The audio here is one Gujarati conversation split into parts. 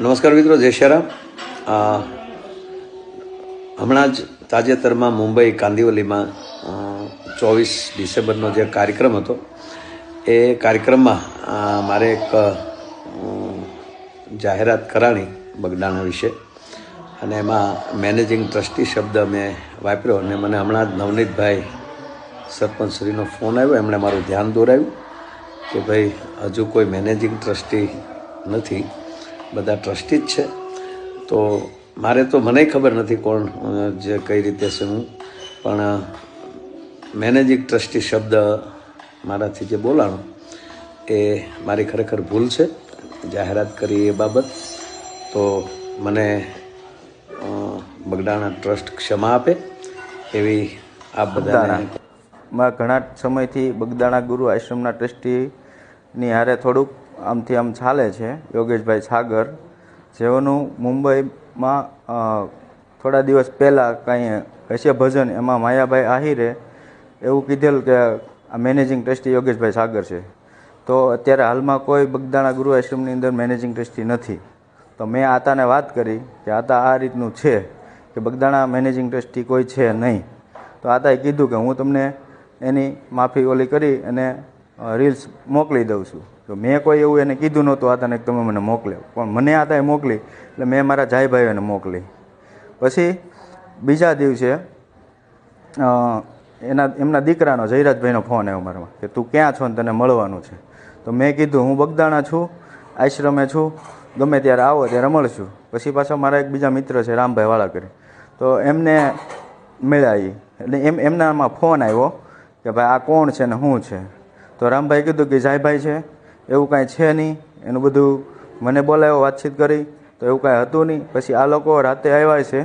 નમસ્કાર મિત્રો, જય શ્યારામ. હમણાં જ તાજેતરમાં મુંબઈ કાંદિવલીમાં ચોવીસ ડિસેમ્બરનો જે કાર્યક્રમ હતો, એ કાર્યક્રમમાં મારે એક જાહેરાત કરાણી બગડાણા વિશે. અને એમાં મેનેજિંગ ટ્રસ્ટી શબ્દ મેં વાપર્યો અને મને હમણાં જ નવનીતભાઈ સરપંચશ્રીનો ફોન આવ્યો, એમણે મારું ધ્યાન દોરાવ્યું કે ભાઈ, હજુ કોઈ મેનેજિંગ ટ્રસ્ટી નથી. બધા ટ્રસ્ટી જ છે. તો મારે તો મને ખબર નથી કોણ જે કઈ રીતે છે હું. પણ મેનેજિંગ ટ્રસ્ટી શબ્દ મારાથી જે બોલાણો, એ મારી ખરેખર ભૂલ છે. જાહેરાત કરી એ બાબત. તો મને બગડાણા ટ્રસ્ટ ક્ષમા આપે એવી આ બધા ઘણા સમયથી બગદાણા ગુરુ આશ્રમના ટ્રસ્ટીની હારે થોડુંક આમથી આમ ચાલે છે, યોગેશભાઈ સાગર જેઓનું મુંબઈમાં થોડા દિવસ પહેલાં કાંઈ હશે ભજન, એમાં માયાભાઈ આહિરે એવું કીધેલું કે આ મેનેજિંગ ટ્રસ્ટી યોગેશભાઈ સાગર છે. તો અત્યારે હાલમાં કોઈ બગદાણા ગુરુ આશ્રમની અંદર મેનેજિંગ ટ્રસ્ટી નથી. તો મેં આતાને વાત કરી કે આતા આ રીતનું છે કે બગદાણા મેનેજિંગ ટ્રસ્ટી કોઈ છે નહીં. તો આતાએ કીધું કે હું તમને એની માફી ઓલી કરી અને રીલ્સ મોકલી દઉં છું. તો મેં કોઈ એવું એને કીધું નહોતું, આ તને તમે મને મોકલ્યો. પણ મને આતાએ મોકલી, એટલે મેં મારા જાઈ ભાઈઓને મોકલી. પછી બીજા દિવસે એના, એમના દીકરાનો, જયરાજભાઈનો ફોન આવ્યો મારામાં, કે તું ક્યાં છો ને તને મળવાનું છે? તો મેં કીધું, હું બગદાણા છું, આશ્રમે છું, ગમે ત્યારે આવો ત્યારે મળશું. પછી પાછો મારા એક બીજા મિત્ર છે, રામભાઈ વાળા કરી. તો એમને મળ્યા એટલે એમ, એમનામાં ફોન આવ્યો કે ભાઈ આ કોણ છે ને શું છે? તો રામભાઈ કીધું કે જાયભાઈ છે, એવું કાંઈ છે નહીં. એનું બધું મને બોલાવ્યો વાતચીત કરી, તો એવું કાંઈ હતું નહીં. પછી આ લોકો રાતે આવ્યા છે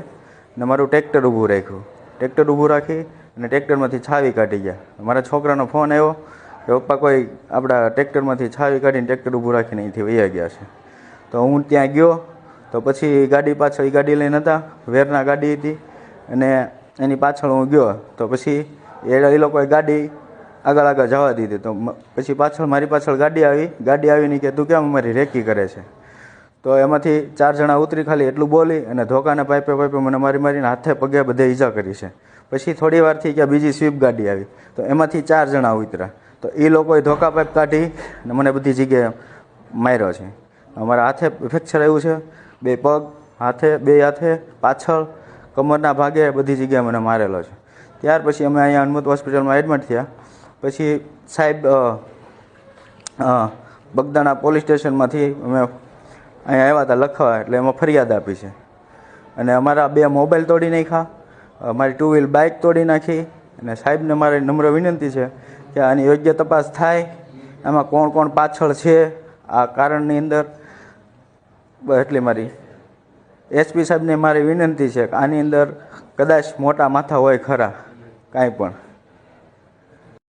ને મારું ટ્રેક્ટર ઊભું રાખ્યું. ટ્રેક્ટર ઊભું રાખી અને ટ્રેક્ટરમાંથી છાવી કાઢી ગયા. મારા છોકરાનો ફોન આવ્યો કે, પપ્પા, કોઈ આપણા ટ્રેક્ટરમાંથી છાવી કાઢીને ટ્રેક્ટર ઊભું રાખીને અહીંથી વૈયા ગયા છે. તો હું ત્યાં ગયો, તો પછી ગાડી પાછળ એ ગાડી લઈને હતા, વેરના ગાડી હતી. અને એની પાછળ હું ગયો. તો પછી એ લોકોએ ગાડી આગળ આગળ જવા દીધી. તો પછી પાછળ મારી પાછળ ગાડી આવી. ગાડી આવીને કે, તું કેમ અમારી રેકી કરે છે? તો એમાંથી ચાર જણા ઉતરી ખાલી એટલું બોલી અને ધોકાને પાઇપે પાઇપે મને મારી મારીને હાથે પગે બધે ઈજા કરી છે. પછી થોડી વારથી કે બીજી સ્વીપ ગાડી આવી. તો એમાંથી ચાર જણા ઉતર્યા. તો એ લોકોએ ધોકા પાઇપ કાઢી અને મને બધી જગ્યાએ માર્યો છે. અમારા હાથે ફ્રેક્ચર આવ્યું છે. બે પગ, હાથે, બે હાથે, પાછળ, કમરના ભાગે બધી જગ્યાએ મને મારેલો છે. ત્યાર પછી અમે અહીંયા હનુમત હોસ્પિટલમાં એડમિટ થયા. પછી સાહેબ બગદાણા પોલીસ સ્ટેશનમાંથી અમે અહીંયા આવ્યા હતા લખવા, એટલે એમાં ફરિયાદ આપી છે. અને અમારા બે મોબાઈલ તોડી નાખ્યા, અમારી ટુ વ્હીલ બાઇક તોડી નાખી, અને સાહેબને મારી નમ્ર વિનંતી છે કે આની યોગ્ય તપાસ થાય એમાં કોણ કોણ પાછળ છે, આ કારણની અંદર. એટલી મારી. એસપી સાહેબને મારી વિનંતી છે કે આની અંદર કદાચ મોટા માથા હોય ખરા, કાંઈ પણ.